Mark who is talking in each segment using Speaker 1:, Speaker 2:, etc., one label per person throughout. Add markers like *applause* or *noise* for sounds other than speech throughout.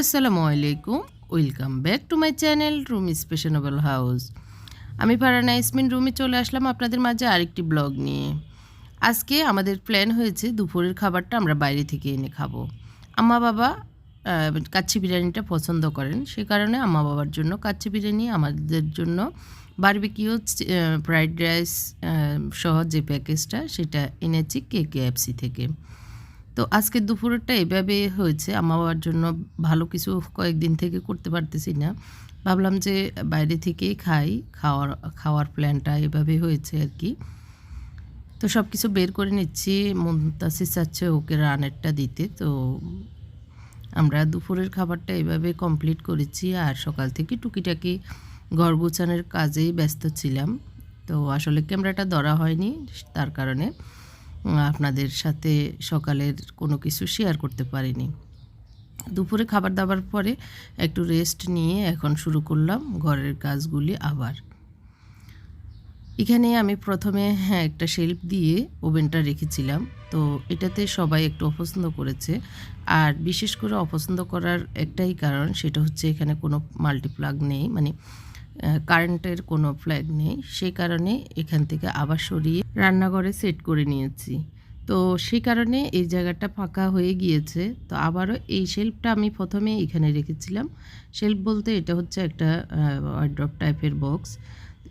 Speaker 1: আসসালামু আলাইকুম, welcome back to my channel room স্পেশনেবল house. আমি ফারানা ইসমিন রুমে চলে আসলাম আপনাদের মাঝে আরেকটি ব্লগ নিয়ে। আজকে আমাদের প্ল্যান হয়েছে দুপুরের খাবারটা আমরা বাইরে থেকে এনে খাব। আম্মা বাবা কাচ্চি বিরিয়ানিটা পছন্দ করেন, সে কারণে আম্মা বাবার জন্য কাচ্চি বিরিয়ানি, আমাদের জন্য বারবিকিউ ফ্রাইড রাইস সহ যে প্যাকেজটা, সেটা এনেছি কে কে এফসি থেকে। তো আজকে দুপুরেরটা এভাবে হয়েছে। আমার জন্য ভালো কিছু কয়েকদিন থেকে করতে পারতেছি না। ভাবলাম যে বাইরে থেকেই খাই, খাওয়ার খাওয়ার প্ল্যানটা এভাবে হয়েছে আর কি। তো সব কিছু বের করে নিচ্ছি। মুমতাসির চাচ্ছে ওকে রানেরটা দিতে। তো আমরা দুপুরের খাবারটা এভাবে কমপ্লিট করেছি আর সকাল থেকে টুকিটাকি ঘর গোছানোর কাজেই ব্যস্ত ছিলাম। তো আসলে ক্যামেরাটা ধরা হয়নি তার কারণে। আপনাদের সাথে সকালের কোনো কিছু শেয়ার করতে পারিনি। দুপুরে খাবার দাবার পরে একটু রেস্ট নিয়ে এখন শুরু করলাম ঘরের কাজগুলি আবার। এখানে আমি প্রথমে হ্যাঁ একটা শেল্ফ দিয়ে ওভেনটা রেখেছিলাম। তো এটাতে সবাই একটু অপছন্দ করেছে। আর বিশেষ করে অপছন্দ করার একটাই কারণ, সেটা হচ্ছে এখানে কোনো মাল্টিপ্লাগ নেই। মানে কারেন্টের কোনো ফ্ল্যাগ নেই। সেই কারণে এখান থেকে আবার সরিয়ে রান্নাঘরে সেট করে নিয়েছি। তো সেই কারণে এই জায়গাটা ফাঁকা হয়ে গিয়েছে। তো আবারও এই শেল্ফটা আমি প্রথমে এখানে রেখেছিলাম। শেল্ফ বলতে এটা হচ্ছে একটা ওয়ার্ড্রপ টাইপের বক্স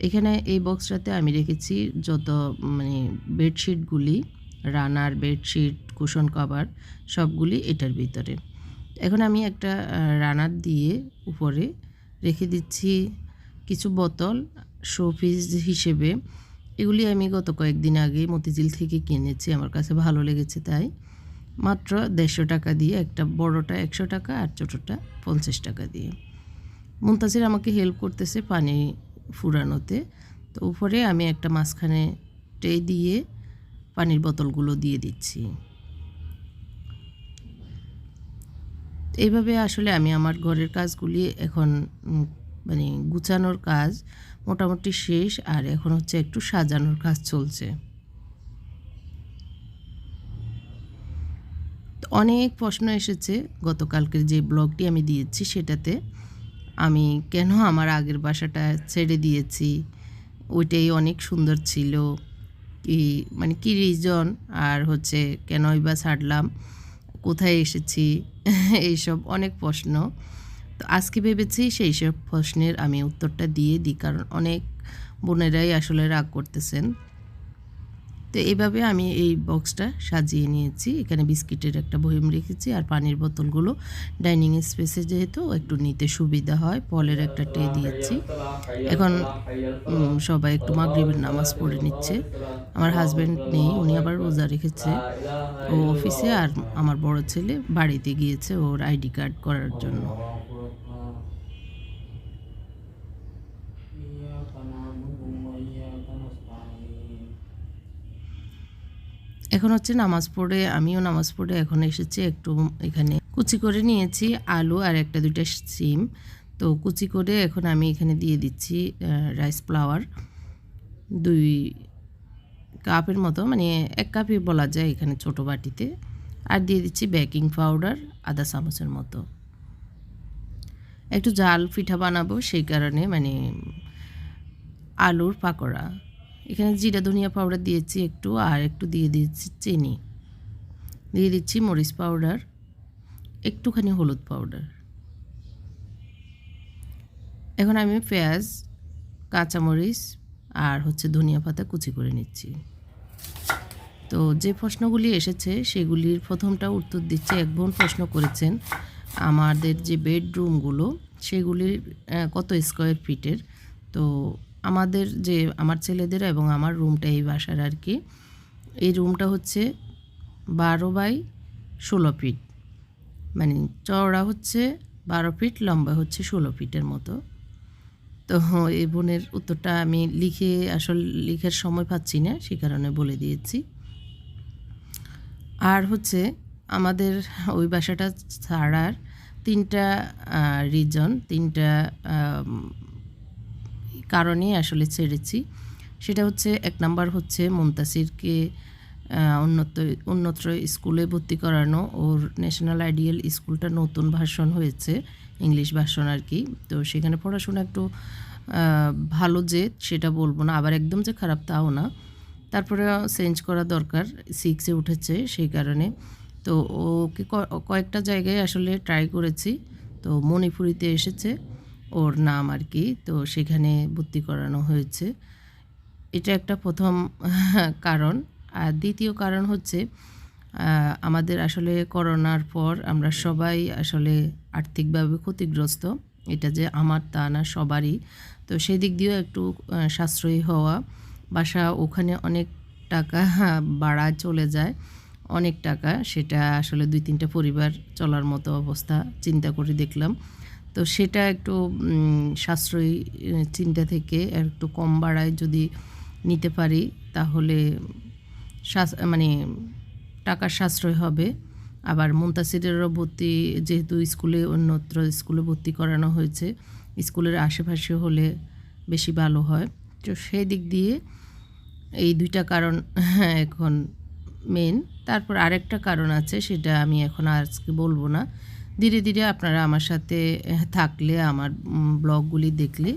Speaker 1: এখানে এই বক্সটাতে আমি রেখেছি যত মানে বেডশিটগুলি রানার বেডশিট কুশন কভার সবগুলি এটার ভিতরে। এখন আমি একটা রানার দিয়ে উপরে রেখে দিচ্ছি। কিছু বোতল, শোপিস হিসেবে। এগুলি আমি গত কয়েকদিন আগে মতিঝিল থেকে কিনেছি, আমার কাছে ভালো লেগেছে তাই। মাত্র দেড়শো টাকা দিয়ে, একটা বড়টা একশো টাকা আর ছোটোটা পঞ্চাশ টাকা দিয়ে। মুমতাজির আমাকে হেল্প করতেছে পানি ফুরানোতে। তো উপরে আমি একটা মাঝখানে টে দিয়ে পানির বোতলগুলো দিয়ে দিচ্ছি। এইভাবে আসলে আমি আমার ঘরের কাজগুলি এখন মানে গুছানোর কাজ মোটামুটি শেষ আর এখন হচ্ছে একটু সাজানোর কাজ চলছে। অনেক প্রশ্ন এসেছে, গতকালকের যে ব্লগটি আমি দিয়েছি সেটাতে। আমি কেন আমার আগের বাসাটা ছেড়ে দিয়েছি? ওইটাই অনেক সুন্দর ছিল। কি মানে কি রিজন আর হচ্ছে কেনই বা ছাড়লাম? কোথায় এসেছি? *laughs* এইসব অনেক প্রশ্ন। তো আজকে ভেবেছি সেই সব প্রশ্নের আমি উত্তরটা দিয়ে দিই, কারণ অনেক বোনেরাই আসলে রাগ করতেছেন। তো এইভাবে আমি এই বক্সটা সাজিয়ে নিয়েছি। এখানে বিস্কিটের একটা বহিম রেখেছি আর পানির বোতলগুলো ডাইনিং স্পেসে যেহেতু একটু নিতে সুবিধা হয়, পলের একটা টে দিয়েছি। এখন সবাই একটু মাগরিবের নামাজ পড়ে নিচ্ছে। আমার হাজব্যান্ড নেই, উনি আবার রোজা রেখেছে। ও অফিসে আর আমার বড় ছেলে বাড়িতে গিয়েছে ওর আইডি কার্ড করার জন্য। এখন হচ্ছে নামাজ পড়ে, আমিও নামাজ পড়ে এখন এসেছি একটু এখানে কুচি করে নিয়েছি আলু আর একটা দুইটা সিম। তো কুচি করে এখন আমি এখানে দিয়ে দিচ্ছি রাইস ফ্লাওয়ার দুই কাপের মতো মানে এক কাপই বলা যায় এখানে ছোট বাটিতে। আর দিয়ে দিচ্ছি বেকিং পাউডার আধা চামচের মতো। একটু জাল পিঠা বানাবো, সেই কারণে মানে আলুর পাকোড়া। এখানে জিরা, ধনিয়া পাউডার দিয়েছি একটু আর একটু দিয়ে দিয়েছি চিনি। দিয়ে দিচ্ছি মরিচ পাউডার একটুখানি হলুদ পাউডার এখন আমি পেঁয়াজ, কাঁচামরিচ আর হচ্ছে ধনিয়া পাতা কুচি করে নিচ্ছি। তো যে প্রশ্নগুলি এসেছে সেগুলির প্রথমটা উত্তর দিচ্ছে। এক বোন প্রশ্ন করেছেন, আমাদের যে বেডরুমগুলো সেগুলির কত স্কোয়ার ফিটের তো আমাদের যে আমার ছেলেদের এবং আমার রুমটা এই বাসার আর কি, এই রুমটা হচ্ছে বারো বাই ষোলো ফিট। মানে চওড়া হচ্ছে বারো ফিট, লম্বা হচ্ছে ষোলো ফিটের মতো। তো এই বোনের উত্তরটা আমি লিখে, আসল লিখার সময় পাচ্ছি না, সে কারণে বলে দিয়েছি। আর হচ্ছে আমাদের ওই বাসাটা ছাড়ার তিনটা রিজন তিনটা আম, কারণে আসলে ছেড়েছি। সেটা হচ্ছে এক নাম্বার হচ্ছে মুমতাসিরকে উন্নত উন্নত স্কুলে ভর্তি করানো। ওর ন্যাশনাল আইডিয়াল স্কুলটা নতুন ভার্সন হয়েছে ইংলিশ ভার্সন আর কি। তো সেখানে পড়াশোনা একটু ভালো যে সেটা বলব না। আবার একদম যে খারাপ তাও না। তারপরে চেঞ্জ করা দরকার। সিক্সে উঠেছে সেই কারণে। তো ওকে কয়েকটা জায়গায় আসলে ট্রাই করেছি। তো মণিপুরিতে এসেছে। ওর নাম আর কি, তো সেখানে ভর্তি করানো হয়েছে। এটা একটা প্রথম *laughs* কারণ। আর দ্বিতীয় কারণ হচ্ছে আমাদের আসলে করোনার পর আমরা সবাই আসলে আর্থিকভাবে ক্ষতিগ্রস্ত। এটা যে আমার তা না, সবারই। তো সেই দিক দিয়েও একটু সাশ্রয়ী হওয়া। বাসা ওখানে অনেক টাকা *laughs* বাড়া চলে যায়, অনেক টাকা। সেটা আসলে দুই তিনটা পরিবার চলার মতো অবস্থা চিন্তা করে দেখলাম। তো সেটা একটু সাশ্রয়ী চিন্তা থেকে একটু কম বাড়ায় যদি নিতে পারি, তাহলে মানে টাকার সাশ্রয় হবে। আবার মুন্তাসিরেরও ভর্তি, যেহেতু স্কুলে অন্যত্র স্কুলে ভর্তি করানো হয়েছে, স্কুলের আশেপাশে হলে বেশি ভালো হয়। তো সেই দিক দিয়ে এই দুইটা কারণ *laughs* এখন মেন তারপর আরেকটা কারণ আছে, সেটা আমি এখন আজকে বলব না। ধীরে ধীরে আপনারা আমার সাথে থাকলে, আমার ব্লগগুলি দেখলে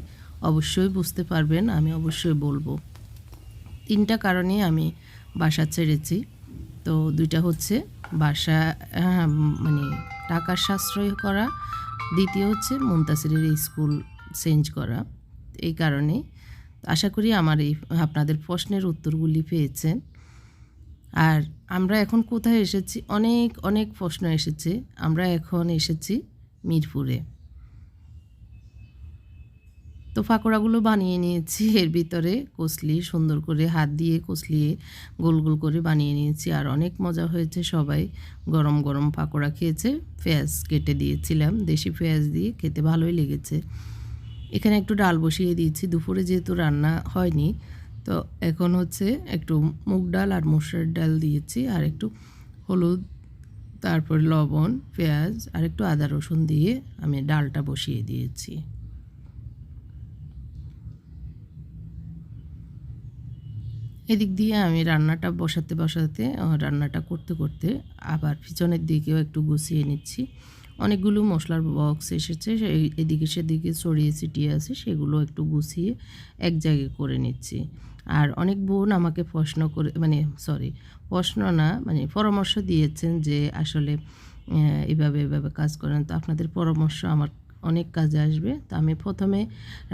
Speaker 1: অবশ্যই বুঝতে পারবেন, আমি অবশ্যই বলব। তিনটা কারণে আমি বাসা ছেড়েছি। তো দুইটা হচ্ছে বাসা মানে টাকার সাশ্রয় করা, দ্বিতীয় হচ্ছে মুন্তাসিরের স্কুল চেঞ্জ করা। এই কারণে আশা করি আমার এই আপনাদের প্রশ্নের উত্তরগুলি পেয়েছেন। আর আমরা এখন কোথায় এসেছি? অনেক অনেক প্রশ্ন এসেছে। আমরা এখন এসেছি মিরপুরে। তো ফাকড়াগুলো বানিয়ে নিয়েছি। এর ভিতরে কসলি সুন্দর করে হাত দিয়ে কসলিয়ে গোল গোল করে বানিয়ে নিয়েছি। আর অনেক মজা হয়েছে। সবাই গরম গরম পাকোড়া খেয়েছে। পেঁয়াজ কেটে দিয়েছিলাম। দেশি পেঁয়াজ দিয়ে খেতে ভালোই লেগেছে। এখানে একটু ডাল বসিয়ে দিয়েছি। দুপুরে যেহেতু রান্না হয়নি তো এখন হচ্ছে একটু মুগ ডাল আর মসুরের ডাল দিয়েছি, আর একটু হলুদ, তারপর লবণ, পেঁয়াজ, আর একটু আদা রসুন দিয়ে আমি ডালটা বসিয়ে দিয়েছি। এদিক দিয়ে আমি রান্নাটা বসাতে বসাতে রান্নাটা করতে করতে আবার পিছনের দিকেও একটু গুছিয়ে নিচ্ছি। অনেকগুলো মশলার বক্স এসেছে এদিকে সেদিকে ছড়িয়ে ছিটিয়ে আছে, সেগুলো একটু গুছিয়ে এক জায়গায় করে নিচ্ছি। আর অনেক বোন আমাকে প্রশ্ন করে মানে সরি প্রশ্ন না মানে পরামর্শ দিয়েছেন যে আসলে এভাবে এভাবে কাজ করেন। তো আপনাদের পরামর্শ আমার অনেক কাজে আসবে। তো আমি প্রথমে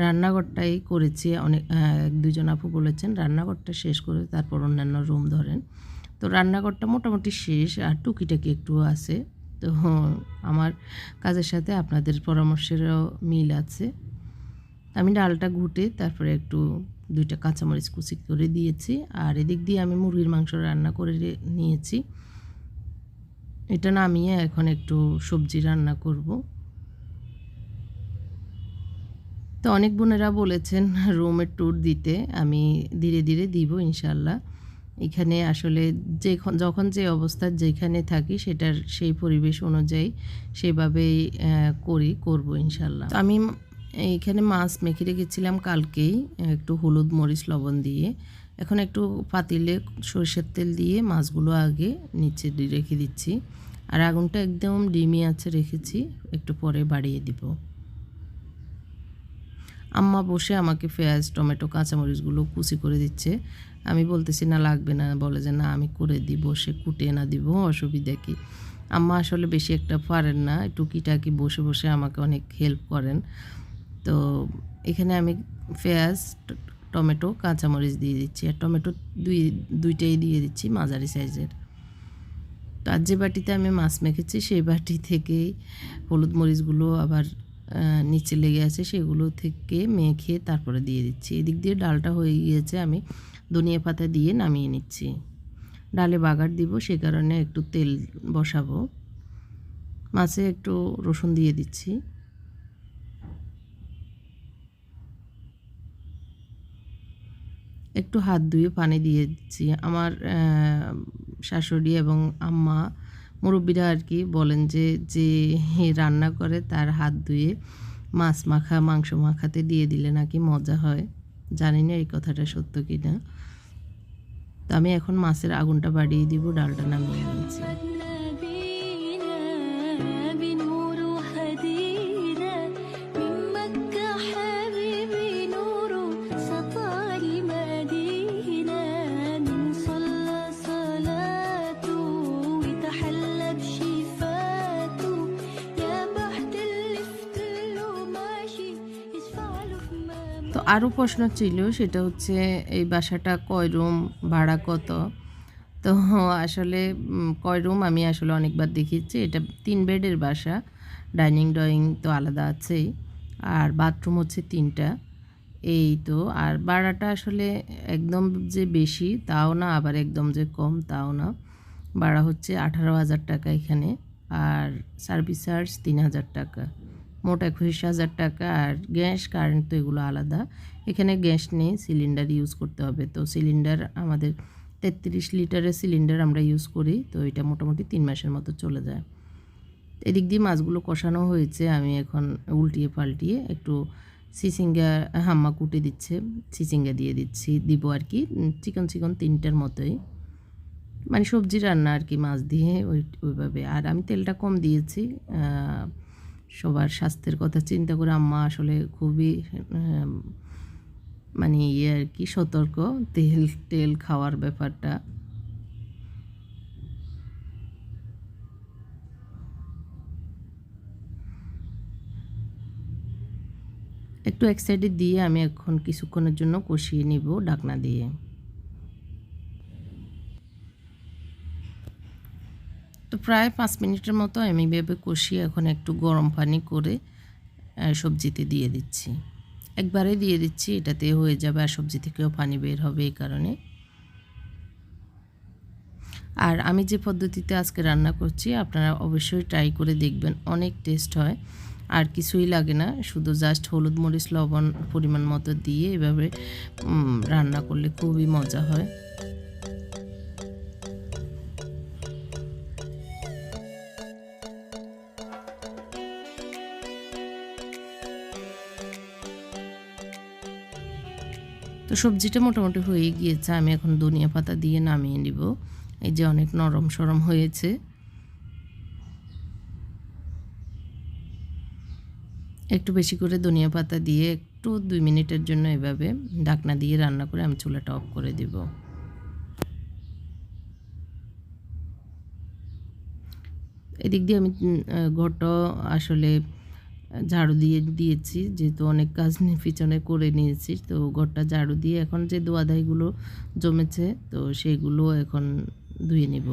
Speaker 1: রান্নাঘরটাই করেছি, অনেক দুজন আপু বলেছেন রান্নাঘরটা শেষ করে তারপর অন্যান্য রুম ধরেন। তো রান্নাঘরটা মোটামুটি শেষ আর টুকিটাকি একটু আছে। তো আমার কাজের সাথে আপনাদের পরামর্শেরও মিল আছে। আমি ডালটা ঘুটে তারপরে একটু দুইটা কাঁচামরিচ কুচি করে দিয়েছি আর এদিক দিয়ে আমি মুরগির মাংস রান্না করে নিয়েছি। এটা নামিয়ে এখন একটু সবজি রান্না করব। তো অনেক বোনেরা বলেছেন রুমের ট্যুর দিতে আমি ধীরে ধীরে দিব ইনশাল্লাহ। এখানে আসলে যে যখন যে অবস্থা যেখানে থাকি সেটার সেই পরিবেশ অনুযায়ী সেভাবেই করি, করব ইনশাল্লাহ। আমি এইখানে মাছ মেখে রেখেছিলাম কালকেই, একটু হলুদ মরিচ লবণ দিয়ে। এখন একটু পাতিলে সরষের তেল দিয়ে মাছগুলো আগে নিচে রেখে দিচ্ছি। আর আগুনটা একদম ডিমি আছে রেখেছি, একটু পরে বাড়িয়ে দিব। আম্মা বসে আমাকে পেঁয়াজ, টমেটো, কাঁচামরিচগুলো কুচি করে দিচ্ছে। আমি বলতেছি, না, লাগবে না। বলে যে, না, আমি করে দিব, সে কুটে না দিব, অসুবিধা কি? আম্মা আসলে বেশি একটা পারেন না টুকিটাকি বসে বসে আমাকে অনেক হেল্প করেন। তো এখানে আমি পেঁয়াজ, টমেটো, কাঁচামরিচ দিয়ে দিচ্ছি। আর টমেটো দুই, দুইটাই দিয়ে দিচ্ছি মাঝারি সাইজের। তো আর যে বাটিতে আমি মাছ মেখেছি, সেই বাটি থেকেই হলুদ মরিচগুলো আবার নিচে লেগে আছে, সেগুলো থেকে মেখে তারপরে দিয়ে দিচ্ছি। এদিক দিয়ে ডালটা হয়ে গিয়েছে, আমি ধনিয়া পাতা দিয়ে নামিয়ে নিচ্ছি। ডালে বাগার দিব, সে কারণে একটু তেল বসাবো। মাছে একটু রসুন দিয়ে দিচ্ছি। একটু হাত ধুয়ে পানি দিয়ে দিচ্ছি। আমার শাশুড়ি এবং আম্মা মুরব্বীরা আর কি বলেন যে যে রান্না করে তার হাত ধুয়ে মাছ মাখা, মাংস মাখাতে দিয়ে দিলে নাকি মজা হয়। জানি না এই কথাটা সত্য কি না তো আমি এখন মাছের আগুনটা বাড়িয়ে দিব, ডালটা নামিয়ে নিয়েছি আরও প্রশ্ন ছিল, সেটা হচ্ছে এই বাসাটা কয় রুম, ভাড়া কত? তো আসলে কয় রুম আমি আসলে অনেকবার দেখিয়েছি। এটা তিন বেডের বাসা, ডাইনিং, ড্রয়িং তো আলাদা আছেই। আর বাথরুম হচ্ছে তিনটা, এই তো। আর ভাড়াটা আসলে একদম যে বেশি, তাও না, আবার একদম যে কম, তাও না। ভাড়া হচ্ছে আঠারো হাজার টাকা এখানে, আর সার্ভিস চার্জ তিন হাজার টাকা। মোট একুশ হাজার টাকা আর গ্যাস, কারেন্ট তো এগুলো আলাদা। এখানে গ্যাস নেই, সিলিন্ডার ইউজ করতে হবে। তো সিলিন্ডার আমাদের তেত্রিশ লিটারের সিলিন্ডার আমরা ইউজ করি, তো এটা মোটামুটি তিন মাসের মতো চলে যায়। এদিক দিয়ে মাছগুলো কষানো হয়েছে, আমি এখন উল্টিয়ে পাল্টিয়ে একটু চিচিঙ্গা হাম্মা কুটে দিচ্ছে চিচিঙ্গা দিয়ে দিচ্ছি, দিব আর কি চিকন চিকন তিনটার মতোই। মানে সবজি রান্না আর কি মাছ দিয়ে, ওই, ওইভাবে। আর আমি তেলটা কম দিয়েছি সবার স্বাস্থ্যের কথা চিন্তা করে আম্মা আসলে খুবই মানে ইয়ে আর কি, সতর্ক। তেল তেল খাওয়ার ব্যাপারটা। একটু এক সাইডে দিয়ে আমি এখন কিছুক্ষণের জন্য কষিয়ে নিব ঢাকনা দিয়ে। তো প্রায় পাঁচ মিনিটের মতো আমি ভেবে কষিয়ে এখন একটু গরম পানি করে সবজিতে দিয়ে দিচ্ছি। একবারে দিয়ে দিচ্ছি, এটাতে হয়ে যাবে আর সবজি থেকেও পানি বের হবে এই কারণে। আর আমি যে পদ্ধতিতে আজকে রান্না করছি, আপনারা অবশ্যই ট্রাই করে দেখবেন, অনেক টেস্ট হয়। আর কিছুই লাগে না, শুধু জাস্ট হলুদ মরিচ, লবণ পরিমাণ মতো দিয়ে এভাবে রান্না করলে খুবই মজা হয়। তো সবজিটা মোটামুটি হয়ে গিয়েছে। আমি এখন ধনিয়া পাতা দিয়ে নামিয়ে নিব। এই যে অনেক নরম সরম হয়েছে। একটু বেশি করে ধনিয়া পাতা দিয়ে একটু দুই মিনিটের জন্য এভাবে ডাকনা দিয়ে রান্না করে আমি চুলাটা অফ করে দিব। এদিক দিয়ে আমি ঘরটা আসলে ঝাড়ু দিয়ে দিয়েছি, যেহেতু অনেক কাজ পিছনে করে নিয়েছি, তো ঘরটা ঝাড়ু দিয়ে এখন যে দোয়াদাইগুলো জমেছে, তো সেইগুলো এখন ধুয়ে নেব।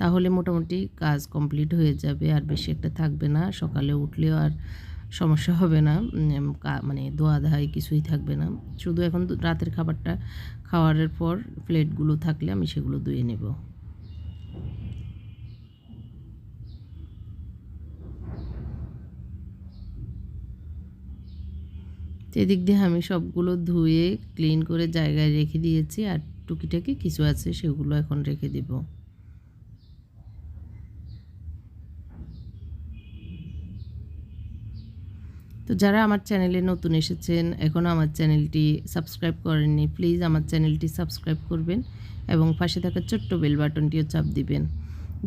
Speaker 1: তাহলে মোটামুটি কাজ কমপ্লিট হয়ে যাবে, আর বেশি একটা থাকবে না, সকালে উঠলেও আর সমস্যা হবে না মানে দোয়া ধাই কিছুই থাকবে না। শুধু এখন রাতের খাবারটা খাওয়ারের পর প্লেটগুলো থাকলে আমি সেগুলো ধুয়ে নেব তো এদিক দিয়ে আমি সবগুলো ধুয়ে ক্লিন করে জায়গায় রেখে দিয়েছি আর টুকিটাকি কিছু আছে সেগুলো এখন রেখে দিব। তো যারা আমার চ্যানেলে নতুন এসেছেন এখনও আমার চ্যানেলটি সাবস্ক্রাইব করেননি প্লিজ আমার চ্যানেলটি সাবস্ক্রাইব করবেন এবং পাশে থাকা ছোট্ট বেল বাটনটিও চাপ দিবেন।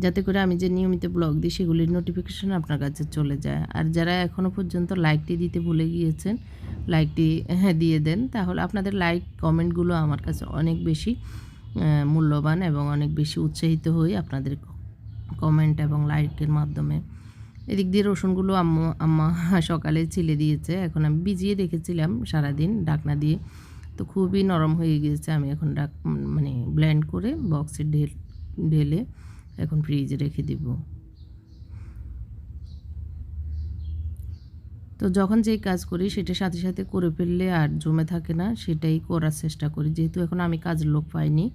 Speaker 1: যাতে করে আমি যে নিয়মিত ব্লগ দিই, সেগুলির নোটিফিকেশান আপনার কাছে চলে যায়। আর যারা এখনও পর্যন্ত লাইকটি দিতে ভুলে গিয়েছেন লাইকটি হ্যাঁ দিয়ে দেন। তাহলে আপনাদের লাইক কমেন্টগুলো আমার কাছে অনেক বেশি মূল্যবান এবং অনেক বেশি উৎসাহিত হই আপনাদের কমেন্ট এবং লাইকের মাধ্যমে। এদিক দিয়ে রসুনগুলো আম্মু, আম্মা সকালে ছিলে দিয়েছে। এখন আমি ভিজিয়ে রেখেছিলাম সারাদিন ডাকনা দিয়ে। তো খুবই নরম হয়ে গিয়েছে। আমি এখন ডাক মানে ব্ল্যান্ড করে বক্সে ঢেল, ঢেলে এখন ফ্রিজে রেখে দিব। তো যখন যেই কাজ করি, সেটা সাথে সাথে করে ফেললে আর জমে থাকে না, সেটাই করার চেষ্টা করি। যেহেতু এখন আমি কাজের লোক পাইনি,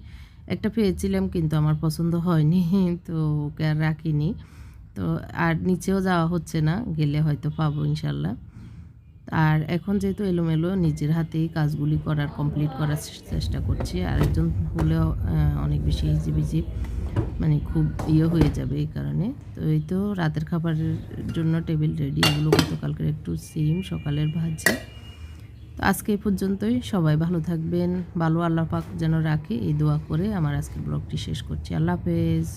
Speaker 1: একটা পেয়েছিলাম কিন্তু আমার পছন্দ হয়নি, *laughs* তো ওকে আর রাখিনি। তো আর নিচেও যাওয়া হচ্ছে না, গেলে হয়তো পাবো ইনশাল্লাহ। আর এখন যেহেতু এলোমেলো, নিজের হাতেই কাজগুলি করার কমপ্লিট করার চেষ্টা করছি। আর একজন হলেও অনেক বেশি হিজিবিজি মানে খুব ইয়ে হয়ে যাবে এই কারণে। তো এই তো রাতের খাবারের জন্য টেবিল রেডি এগুলো গতকালকের একটু সিম সকালের ভাজি। তো আজকে এই পর্যন্তই, সবাই ভালো থাকবেন, ভালো আল্লাহ পাক যেন রাখে, এই দোয়া করে আমার আজকে ব্লগটি শেষ করছি। আল্লাহ হাফেজ।